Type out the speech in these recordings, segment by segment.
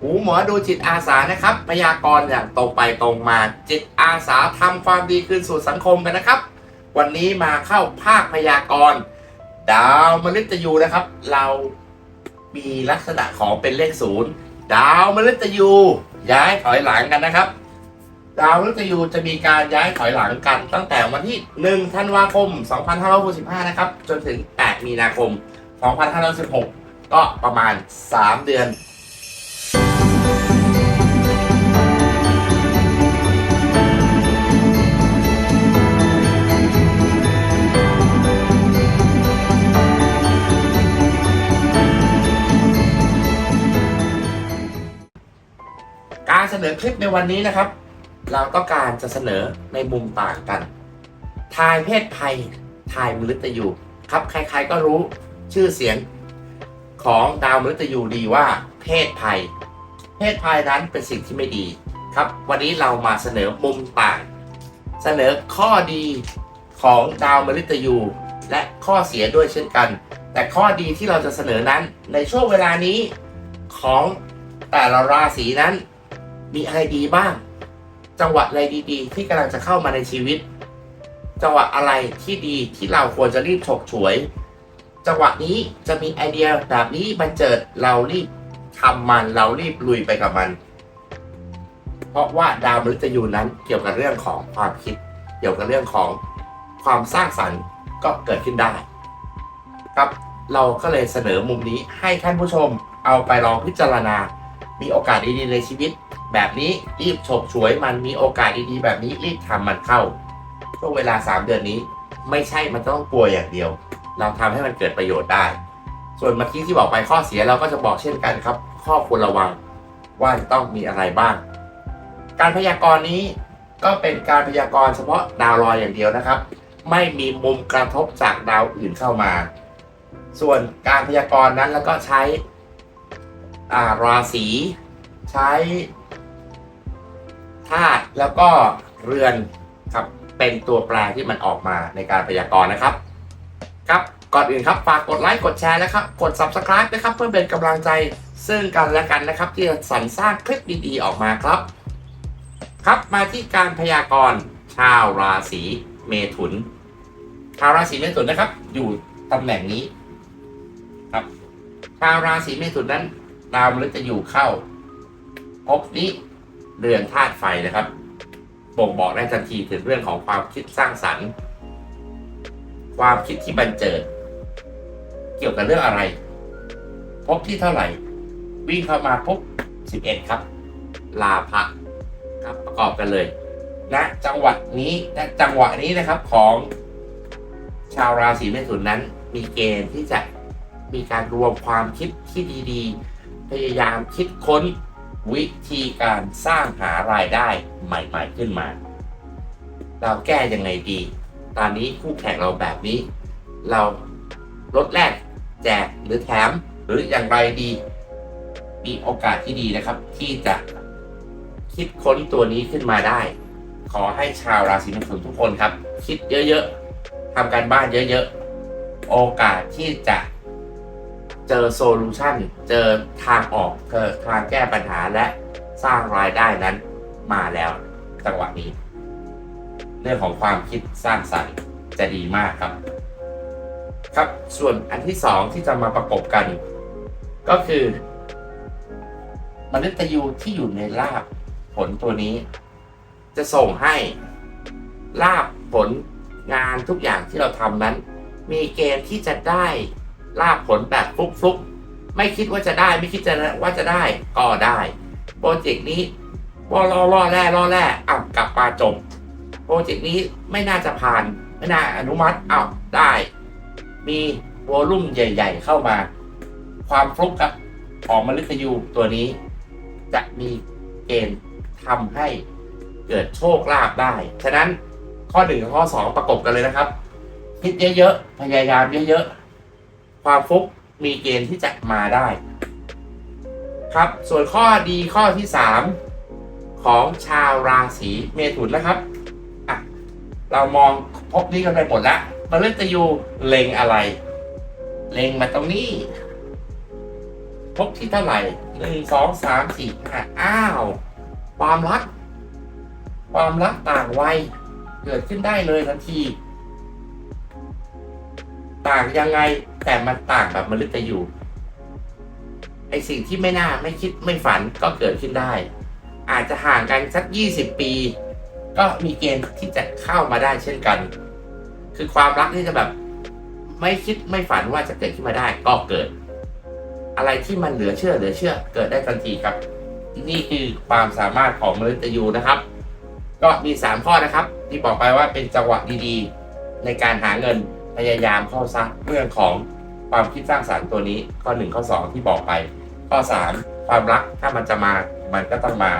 หูหมอดูจิตอาสานะครับพยากรณ์อย่างตรงไปตรงมาจิตอาสาทำความดีคืนสู่สังคมกันนะครับ วันนี้มาเข้าภาคพยากรณ์ดาวมฤตยูนะครับ เรามีลักษณะของเป็นเลขศูนย์ดาวมฤตยูย้ายถอยหลังกันนะครับ ดาวมฤตยูจะมีการย้ายถอยหลังกัน ตั้งแต่วันที่1ธันวาคม 2565 นะครับ จนถึง 8 มีนาคม 2516 ก็ประมาณ 3 เดือน การเสนอคลิปในวันนี้นะครับ เราต้องการจะเสนอในมุมต่างกันทายเพศภัยทายมฤตยูครับใครๆก็รู้ชื่อเสียงของดาวมฤตยูดีว่าเพศภัย เพศภัยนั้นเป็นสิ่งที่ไม่ดีครับ วันนี้เรามาเสนอมุมต่าง เสนอข้อดีของดาวมฤตยูและข้อเสียด้วยเช่นกัน แต่ข้อดีที่เราจะเสนอนั้นในช่วงเวลานี้ของแต่ละราศีนั้น มีอะไรดีบ้าง จังหวะอะไรดีๆ ที่กำลังจะเข้ามาในชีวิต จังหวะอะไรที่ดีที่เราควรจะรีบฉกฉวย จังหวะนี้จะมีไอเดียแบบนี้บันเจิดเรารีบทำมันเรารีบลุยไปกับมัน เพราะว่าดาวมฤตยูนั้นเกี่ยวกับเรื่องของความคิด เกี่ยวกับเรื่องของความสร้างสรรค์ก็เกิดขึ้นได้ ครับเราก็เลยเสนอมุมนี้ให้ท่านผู้ชมเอาไปลองพิจารณา มีโอกาสดีๆในชีวิต แบบนี้รีบฉกฉวยมันมีโอกาสดีๆ แบบนี้รีบทำมันเข้าช่วงเวลา 3 เดือนนี้ ไม่ใช่มันต้องกลัวอย่างเดียว เราทำให้มันเกิดประโยชน์ได้ ส่วนเมื่อกี้ที่บอกไปข้อเสียเราก็จะบอกเช่นกันครับ ข้อควรระวังว่าจะต้องมีอะไรบ้าง การพยากรณ์นี้ก็เป็นการพยากรณ์เฉพาะดาวลอยอย่างเดียวนะครับ ไม่มีมุมกระทบจากดาวอื่นเข้ามา ส่วนการพยากรณ์นั้นแล้วก็ใช้อ่าราศีใช้ ธาตุแล้วก็เรือนครับเป็นตัวแปรที่มันออกมาในการพยากรณ์นะครับ ครับก่อนอื่นครับฝากกดไลค์กดแชร์นะครับ กด subscribe นะครับ เพื่อเป็นกำลังใจซึ่งกันและกันนะครับ ที่จะสรรสร้างคลิปดีๆออกมาครับ ครับมาที่การพยากรณ์ชาวราศีเมถุน ชาวราศีเมถุนนะครับ อยู่ตำแหน่งนี้ครับชาวราศีเมถุนนั้นดาวมฤตยูเข้าพบนี้ เรือนธาตุไฟนะครับบ่งบอกได้ทันทีถึงเรื่องของความคิดสร้างสรรค์ ความคิดที่บันเจิด เกี่ยวกับเรื่องอะไร พบที่เท่าไหร่ วิ่งเข้ามาพบ11 ครับ ลาภะครับประกอบกันเลยณนะจังหวะนี้ณจังหวะนี้นะครับของชาวราศีเมถุนนั้น มีเกณฑ์ที่จะมีการรวมความคิดที่ดี ๆ พยายามคิดค้น วิธีการสร้างหารายได้ใหม่ ๆ ขึ้นมา เราแก้ยังไงดี ตอนนี้คู่แข่งเราแบบนี้ เราลดแลกแจกหรือแถมหรืออย่างไรดี มีโอกาสที่ดีนะครับ ที่จะคิดค้นตัวนี้ขึ้นมาได้ ขอให้ชาวราศีมิถุนทุกคนครับ คิดเยอะๆทำการบ้านเยอะๆ โอกาสที่จะ เจอโซลูชันเจอทางออกเจอทางแก้ปัญหาและสร้างรายได้นั้นมาแล้วจังหวะนี้ เรื่องของความคิดสร้างสรรค์จะดีมากครับ ครับส่วนอันที่สองที่จะมาประกบกัน ก็คือมนุษย์ยูที่อยู่ในลาบผลตัวนี้ จะส่งให้ลาบผลงานทุกอย่างที่เราทำนั้น มีเกณฑ์ที่จะได้ ลาบผลแบบฟลุกๆ ไม่คิดว่าจะได้ ไม่คิดจะว่าจะได้ก็ได้โปรเจกต์นี้ว่าล่อล่อแร่ล่อแร่อ้าวกลับมาจบโปรเจกต์นี้ไม่น่าจะผ่าน ไม่น่าอนุมัติอ้าวได้ มีวอลลุ่มใหญ่ ๆ เข้ามา ความฟลุกครับของมฤตยูตัวนี้ จะมีเกณฑ์ทำให้เกิดโชคลาภได้ ฉะนั้นข้อหนึ่งกับข้อสองประกบกันเลยนะครับ คิดเยอะๆ พยายามเยอะๆ ความฟุกมีเกณฑ์ที่จะมาได้ ครับ ส่วนข้อดีข้อที่สามของชาวราศีเมถุนนะครับอะเรามองพบนี้กันไปหมดแล้วมฤตยูเล็งอะไร เล็งมาตรงนี้พบที่เท่าไหร่หนึ่งสองสามสี่ห้าอ้าว ความรัก ความรักต่างวัยเกิดขึ้นได้เลยทันที ต่างยังไง แต่มันต่างแบบมฤตยูไอสิ่งที่ไม่น่าไม่คิดไม่ฝันก็เกิดขึ้นได้ อาจจะห่างกันสักยี่สิบปี ก็มีเกณฑ์ที่จะเข้ามาได้เช่นกัน คือความรักที่จะแบบ ไม่คิดไม่ฝันว่าจะเกิดขึ้นมาได้ก็เกิด อะไรที่มันเหลือเชื่อเหลือเชื่อ เกิดได้ทันทีครับ นี่คือความสามารถของมฤตยูนะครับ ก็มี 3 ข้อนะครับ ที่บอกไปว่าเป็นจังหวะดีๆ ในการหาเงิน พยายามเข้าซักเรื่องของความคิดสร้างสารรค์ตัวนี้ ข้อ1ข้อ 2 ที่บอกไป ข้อ 3 ความรักถ้ามันจะมามันก็ต้องมา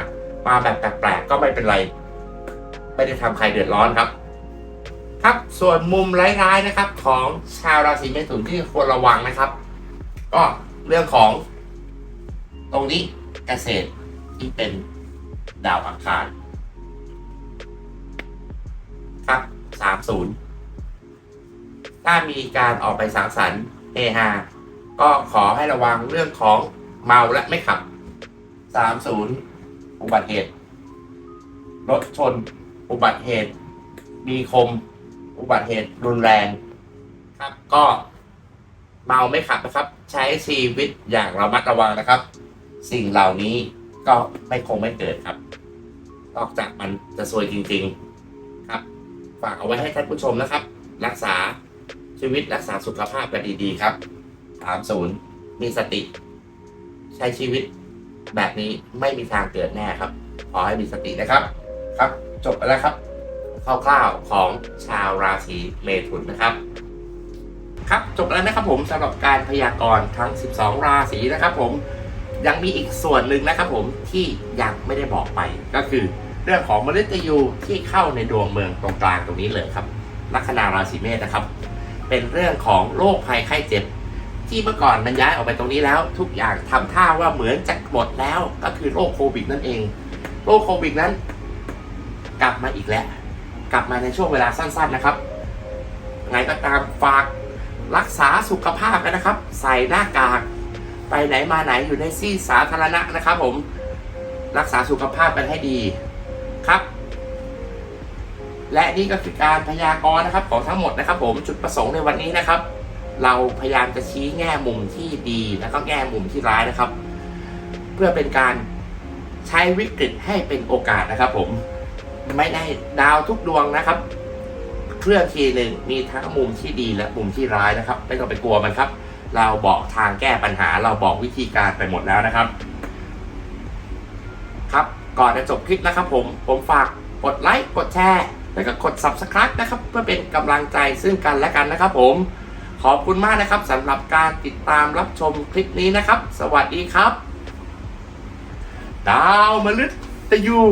มาแบบแปลกๆก็ไม่เป็นไร ไม่ได้ทำใครเดือดร้อนครับ ครับส่วนมุมร้ายๆนะครับ ของชาวราศีเมถุนที่ควรระวังนะครับ ก็เรื่องของ ตรงนี้เกษตรที่เป็นดาวอังคารครับสามศูนย์ ถ้ามีการออกไปสังสรรค์เฮฮาก็ขอให้ระวังเรื่องของเมาและไม่ขับสามศูนย์อุบัติเหตุ รถชน อุบัติเหตุ มีคม อุบัติเหตุรุนแรงครับ ก็เมาไม่ขับนะครับ ใช้ชีวิตอย่างระมัดระวังนะครับ สิ่งเหล่านี้ก็ไม่คงไม่เกิดครับ นอกจากมันจะซวยจริง ๆครับ ฝากเอาไว้ให้ท่านผู้ชมนะครับ รักษา ชีวิตรักษาสุขภาพกันดีๆครับ30มีสติ ใช้ชีวิตแบบนี้ไม่มีทางเกิดแน่ครับ ขอให้มีสตินะครับ ครับ จบไปแล้วครับคร่าวๆของชาวราศีเมถุนนะครับ ครับจบแล้วนะครับผมสำหรับการพยากรณ์ทั้ง 12 ราศีนะครับ ผมยังมีอีกส่วนหนึ่งนะครับ ผมที่ยังไม่ได้บอกไปก็คือ เรื่องของมฤตยูที่เข้าในดวงเมืองตรงกลางตรงนี้เลยครับลัคนาราศีเมษนะครับ เป็นเรื่องของโรคภัยไข้เจ็บ ที่เมื่อก่อนมันย้ายออกไปตรงนี้แล้ว ทุกอย่างทำท่าว่าเหมือนจะหมดแล้วก็คือโรคโควิดนั่นเองโรคโควิดนั้น กลับมาอีกแล้ว กลับมาในช่วงเวลาสั้น ๆนะครับไงก็ตามฝากรักษาสุขภาพกันนะครับ ใส่หน้ากาก ไปไหนมาไหนอยู่ในที่สาธารณะนะครับ ผมรักษาสุขภาพกันให้ดี และนี่ก็คือการพยากรณ์นะครับของทั้งหมดนะครับ ผมจุดประสงค์ในวันนี้นะครับ เราพยายามจะชี้แง่มุมที่ดีแล้วก็แง่มุมที่ร้ายนะครับ เพื่อเป็นการใช้วิกฤตให้เป็นโอกาสนะครับ ผมไม่ได้ดาวทุกดวงนะครับเครื่องทีหนึ่งมีทั้งมุมที่ดีและมุมที่ร้ายนะครับ ไม่ต้องไปกลัวมันครับ เราบอกทางแก้ปัญหาเราบอกวิธีการไปหมดแล้วนะครับ ครับก่อนจะจบคลิปนะครับ ผมผมฝากกดไลค์กดแชร์ แล้วก็กด subscribe นะครับเพื่อเป็นกำลังใจซึ่งกันและกันนะครับ ผม ขอบคุณมากนะครับสำหรับการติดตามรับชมคลิปนี้นะครับ สวัสดีครับ ดาวมฤตยู